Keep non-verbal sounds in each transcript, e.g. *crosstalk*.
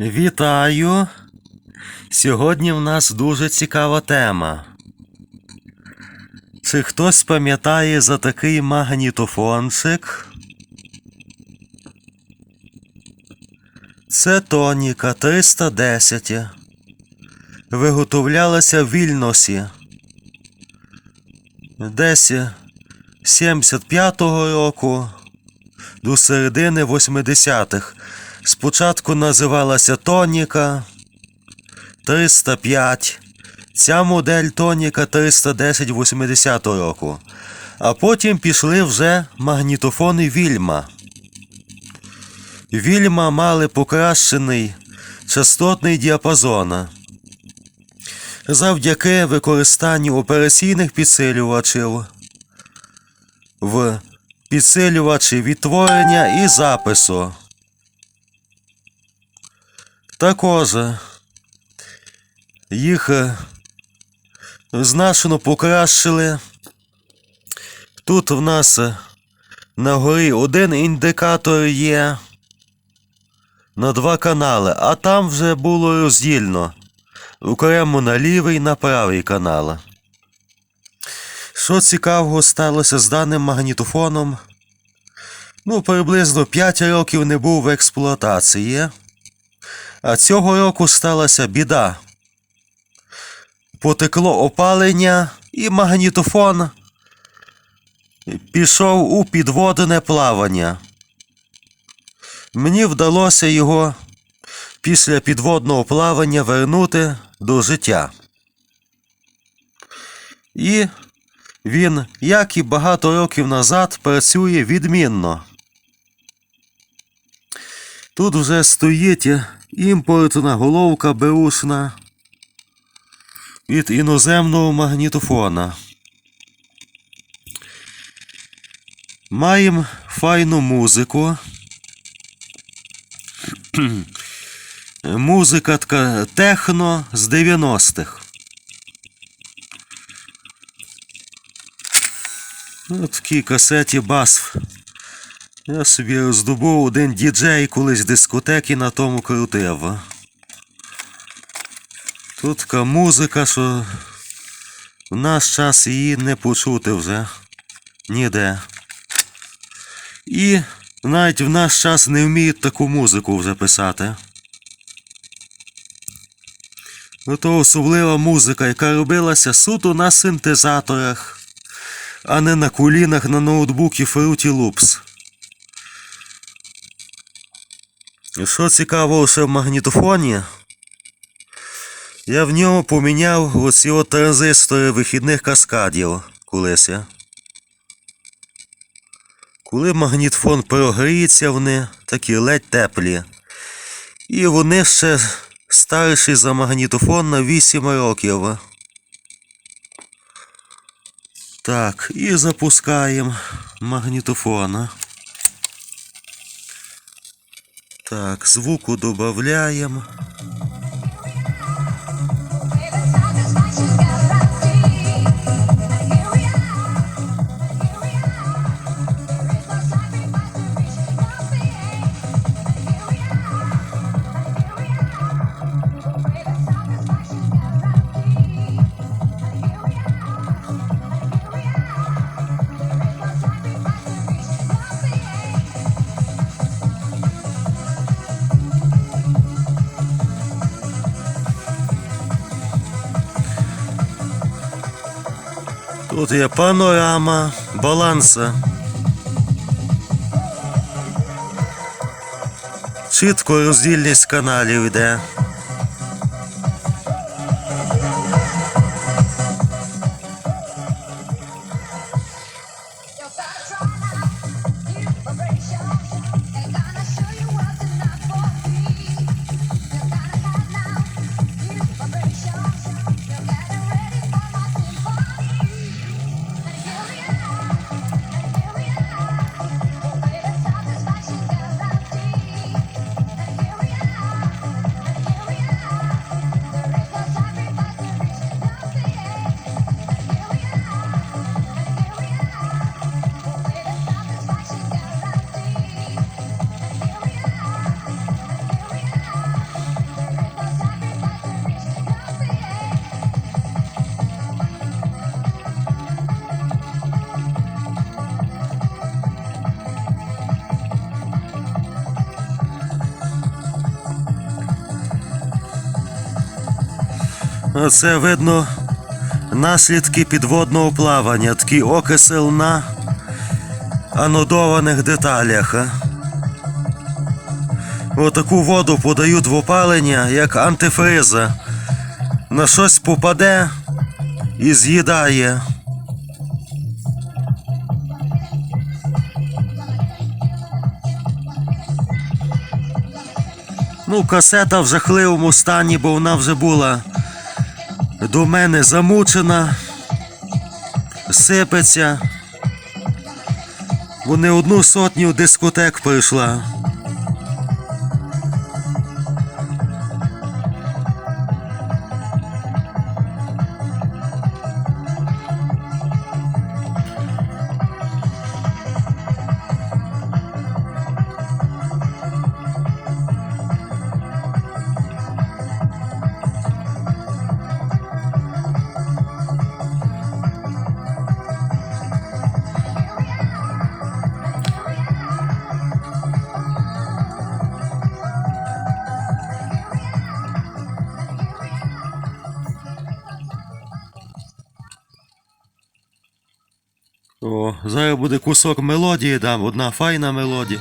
Вітаю! Сьогодні в нас дуже цікава тема. Чи хтось пам'ятає за такий магнітофончик? Це тоніка 310. Виготовлялася в Вільносі. Десь 75-го року до середини 80-х. Спочатку називалася Тоніка 305. Ця модель Тоніка 310 80 року. А потім пішли вже магнітофони Вільма. Вільма мали покращений частотний діапазон. Завдяки використанню операційних підсилювачів в підсилювачі відтворення і запису. Також їх е, значно покращили. Тут в нас е, на горі один індикатор є на два канали, а там вже було роздільно. Окремо на лівий на правий канал. Що цікавого сталося з даним магнітофоном? Ну, приблизно 5 років не був в експлуатації. А цього року сталася біда. Потекло опалення і магнітофон пішов у підводне плавання. Мені вдалося його після підводного плавання вернути до життя. І він, як і багато років назад, працює відмінно. Тут вже стоїть імпортна головка беушна від іноземного магнітофона. Маємо файну музику. *clears throat* Музика така техно з 90-х. Ось такій касеті бас. Я собі роздобув один діджей колись дискотеки на тому крутив. Тут така музика, що в наш час її не почути вже ніде. І навіть в наш час не вміють таку музику вже писати. Ото особлива музика, яка робилася суто на синтезаторах, а не на колінах на ноутбукі Fruity Loops. Що цікаво ще в магнітофоні, я в ньому поміняв оці от транзистори вихідних каскадів колись. Коли магнітофон прогріється, вони такі ледь теплі. І вони ще старші за магнітофон на 8 років. Так, і запускаємо магнітофон. Так, звуку додаємо. Тут є панорама, баланса. Чітко роздільність каналів йде. Це видно наслідки підводного плавання, такий окисел на анодованих деталях. а. Отаку воду подають в опалення, як антифриза. На щось попаде і з'їдає. Ну, касета в жахливому стані, бо вона вже була до мене замучена, сипеться. Вони одну сотню дискотек пройшла. Зараз буде кусок мелодії, там одна файна мелодія.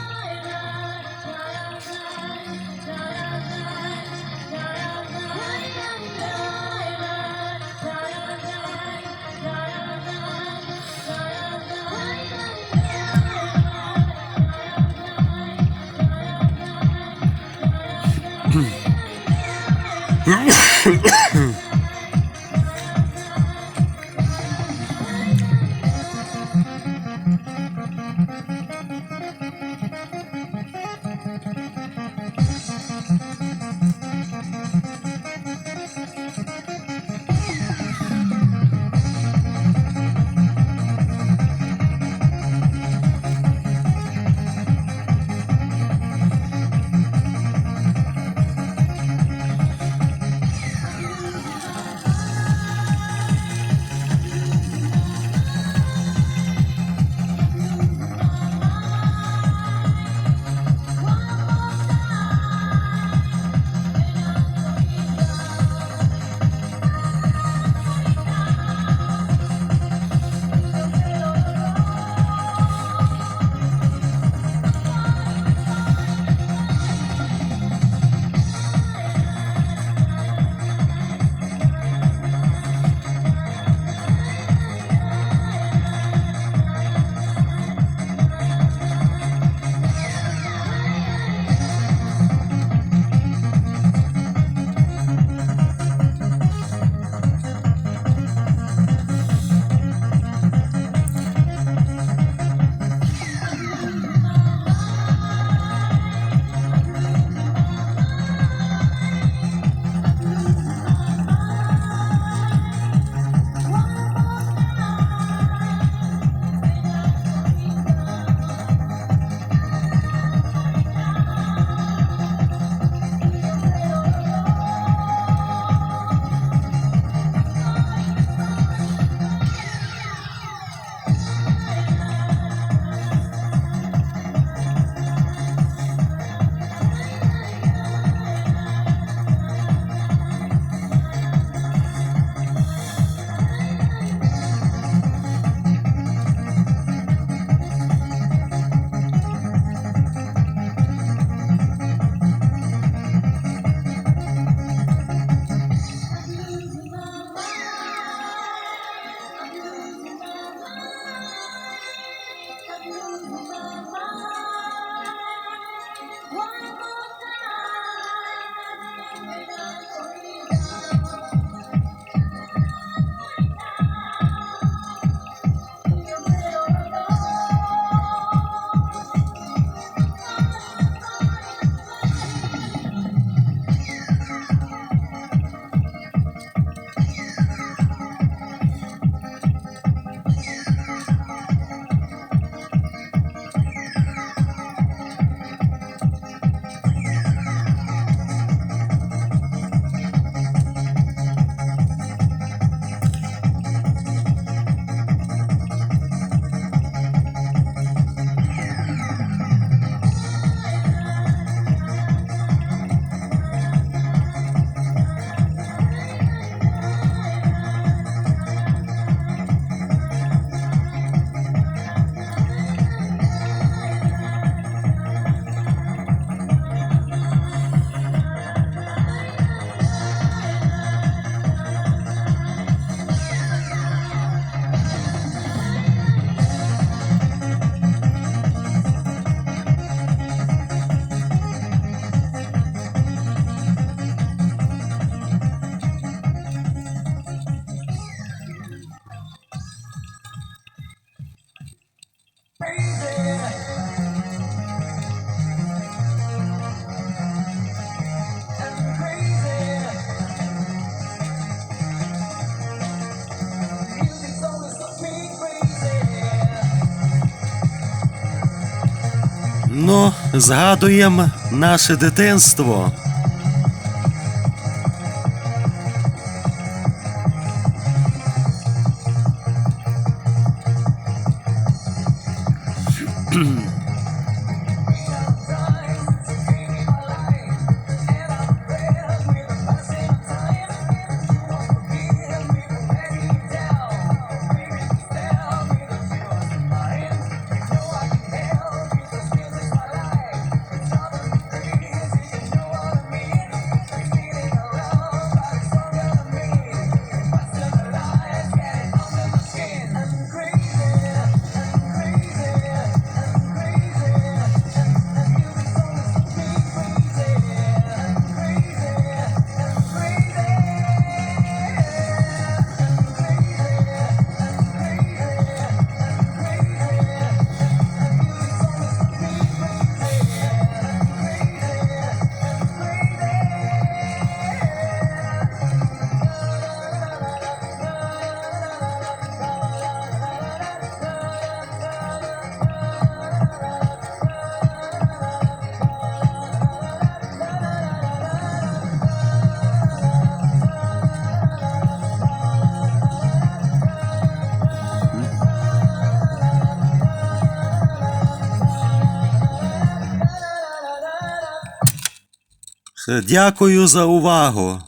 Ну, згадуємо наше дитинство. *clears throat* Дякую за увагу.